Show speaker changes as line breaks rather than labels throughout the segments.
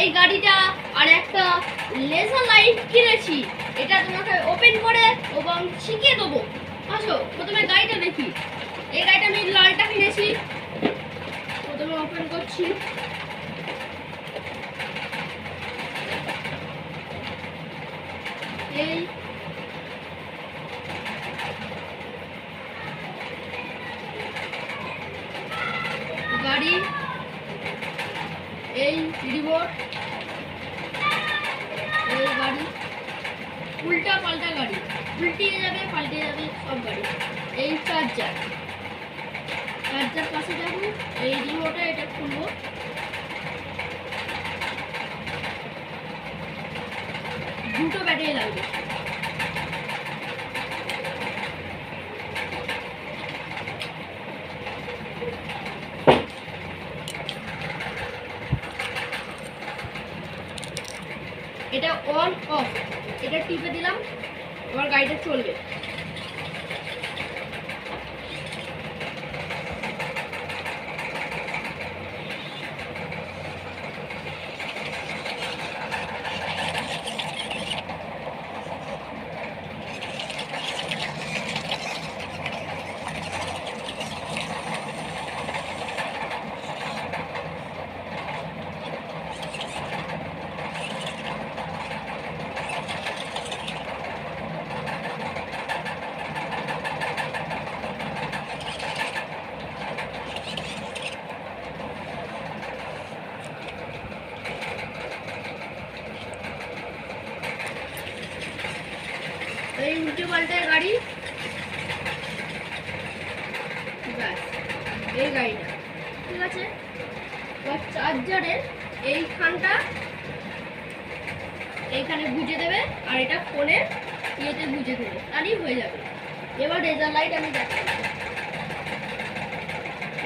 এই গাড়িটা আর একটা লেজার লাইট কিনেছি। এটা তোমাকে ওপেন করে এবং শিখিয়ে দেবো। আসো, প্রথমে গাড়িটা দেখি। এই গাড়িটা আমি লালটা কিনেছি। প্রথমে ওপেন করছি। এই। গাড়ি এই রিমোট এই গাড়ি উল্টা পাল্টা গাড়ি, উল্টিয়ে যাবে, পাল্টে যাবে সব গাড়ি। এই চার্জার চার্জার পাশে যাব, এই রিমোটে এটা খুলবো। দুটো ব্যাটারি লাগবে। এটা অন অফ এটা টিপে দিলাম আমার গাড়িটা চলবে। উল্টে পাল্টে গাড়ি। ব্যাস, এই গাড়িটা। ঠিক আছে? এবার চার্জারের এইখানটা এইখানে বুঝে দেবে, আর এটা ফোনের ইয়েতে বুঝে দেবে। তাহলেই হয়ে যাবে। এবার রেজার লাইট আমি দেখাই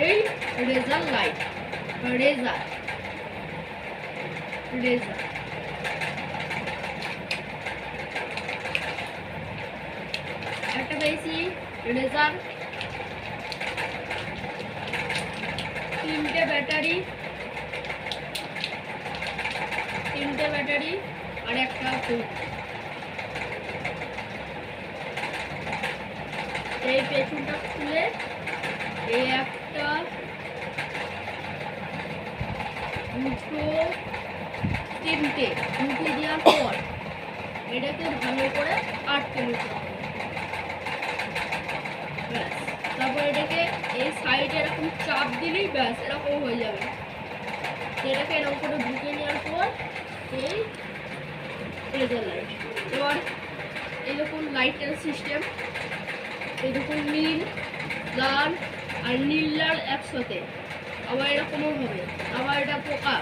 এই রেজার লাইট রেজার রেজার একটা পেয়েছি রেজার তিনটে ব্যাটারি। তিনটে ব্যাটারি আর একটা হুক এই পেছনটা খুলে, এই একটা, দুটো, তিনটে। মুখে দেওয়ার পর এটাকে ভালো করে আটকে নিতে হবে। ব্যাস। তারপর এটাকে এই সাইডে এরকম চাপ দিলেই ব্যাস, এরকম হয়ে যাবে। এটাকে এরকম করে ঢুকে নেওয়ার পর এই রেজার লাইট এবার এরকম লাইটের সিস্টেম এরকম নীল, লাল আর নীল লাল একসাথে। আবার এরকমও হবে। আবার এটা পোকা।